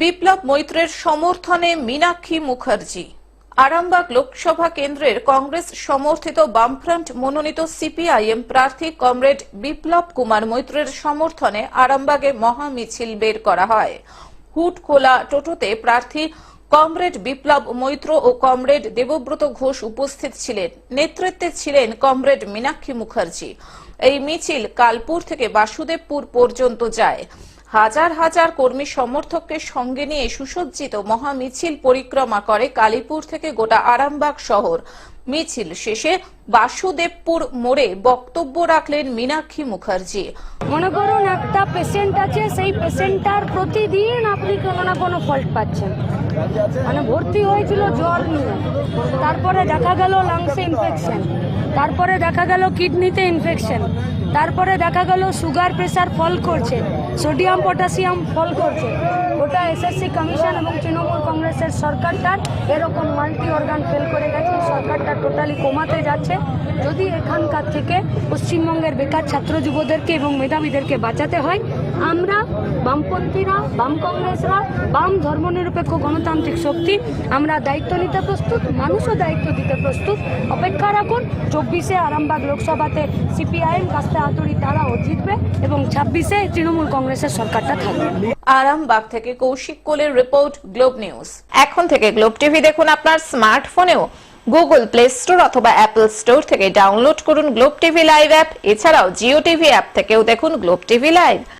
বিপ্লব মৈত্রের সমর্থনে মীনাক্ষী মুখার্জি। আরামবাগ লোকসভা কেন্দ্রের কংগ্রেস সমর্থিত বামফ্রন্ট মনোনীত সিপিআইএম প্রার্থী কমরেড বিপ্লব কুমার মৈত্রের সমর্থনে আরামবাগে মহা মিছিল বের করা হয়। হুটখোলা টোটোতে প্রার্থী কমরেড বিপ্লব মৈত্র ও কমরেড দেবব্রত ঘোষ উপস্থিত ছিলেন। নেতৃত্বে ছিলেন কমরেড মীনাক্ষী মুখার্জি। এই মিছিল কালপুর থেকে বাসুদেবপুর পর্যন্ত যায়। হাজার হাজার কর্মী সমর্থককে সঙ্গে নিয়ে সুসজ্জিত মহা মিছিল পরিক্রমা করে কালীপুর থেকে গোটা আরামবাগ শহর। মিছিল শেষে বাসুদেবপুর মোড়ে বক্তব্য রাখলেন মীনাক্ষী মুখার্জি। মনে করুন, একটা পেশেন্ট আছে, সেই পেশেন্টটার প্রতিদিন আপনি কোনো না কোনো ফল্ট পাচ্ছেন। মানে ভর্তি হয়েছিল জ্বর নিয়ে। তারপরে দেখা গেল লাংসে ইনফেকশন তারপরে দেখা গেল কিডনিতে ইনফেকশন তারপরে দেখা গেল সুগার প্রেশার ফল করছে। সোডিয়াম, পটাশিয়াম ফল করছে। ওটা এসএসসি কমিশন এবং তৃণমূল কংগ্রেসের সরকারটার এরকম মাল্টি অর্গান ফেল করে গেছে। সরকারটা টোটালি কমাতে যাচ্ছে। যদি এখানকার থেকে পশ্চিমবঙ্গের বেকার ছাত্র যুবদেরকে এবং মেধাবীদেরকে বাঁচাতে হয়, আমরা বামপন্থীরা, বাম কংগ্রেসরা, বাম ধর্মনিরপেক্ষ গণতান্ত্রিক শক্তি, আমরা দায়িত্ব নিতে প্রস্তুত, মানুষও দায়িত্ব দিতে প্রস্তুত। অপেক্ষা রাখুন, চব্বিশে আরামবাগ লোকসভাতে সিপিআইএম কাস্তে হাতুড়ি তারাও জিতবে এবং ছাব্বিশে তৃণমূল কংগ্রেসের সরকারটা থাকবে। আরামবাগ থেকে কৌশিক কোলের রিপোর্ট, গ্লোব নিউজ। এখন থেকে গ্লোব টিভি দেখুন আপনার স্মার্টফোনেও। গুগল প্লে স্টোর অথবা অ্যাপল স্টোর থেকে ডাউনলোড করুন গ্লোব টিভি লাইভ অ্যাপ। এছাড়াও জিও টিভি অ্যাপ থেকেও দেখুন গ্লোব টিভি লাইভ।